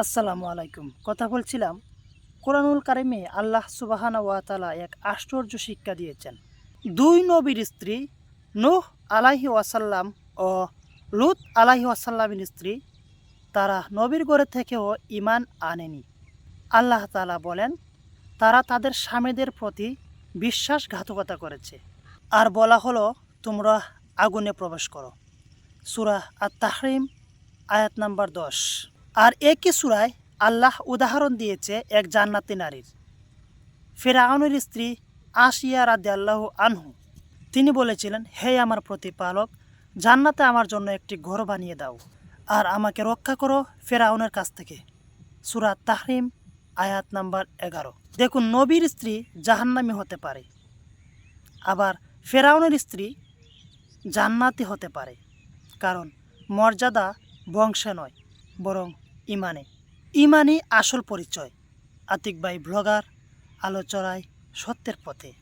আসসালামু আলাইকুম। কথা বলছিলাম, কোরআনুল কারিমে আল্লাহ সুবাহানা ওয়াতালা এক আশ্চর্য শিক্ষা দিয়েছেন। দুই নবীর স্ত্রী নুহ আলাহি ওয়াসাল্লাম ও লুত আলাহি ওয়াসাল্লামের স্ত্রী, তারা নবীর ঘরে থেকেও ইমান আনেনি। আল্লাহ তালা বলেন, তারা তাদের স্বামীদের প্রতি বিশ্বাসঘাতকতা করেছে। আর বলা হলো, তোমরা আগুনে প্রবেশ করো। সুরা আর তাহরিম আয়াত নাম্বার দশ। আর একই সুরায় আল্লাহ উদাহরণ দিয়েছে এক জান্নাতি নারীর। ফেরাউনের স্ত্রী আশিয়া রাদে আল্লাহ আনহু। তিনি বলেছিলেন, হে আমার প্রতিপালক, জান্নাতে আমার জন্য একটি ঘর বানিয়ে দাও আর আমাকে রক্ষা করো ফেরাউনের কাছ থেকে। সুরাত তাহরিম, আয়াত নাম্বার এগারো। দেখুন, নবীর স্ত্রী জাহান্নামি হতে পারে, আবার ফেরাউনের স্ত্রী জান্নাতি হতে পারে, কারণ মর্যাদা বংশে নয়, বরং ইমানে। ইমানই আসল পরিচয়। আতিক ভাই ব্লগার আলোচনায় সত্যের পথে।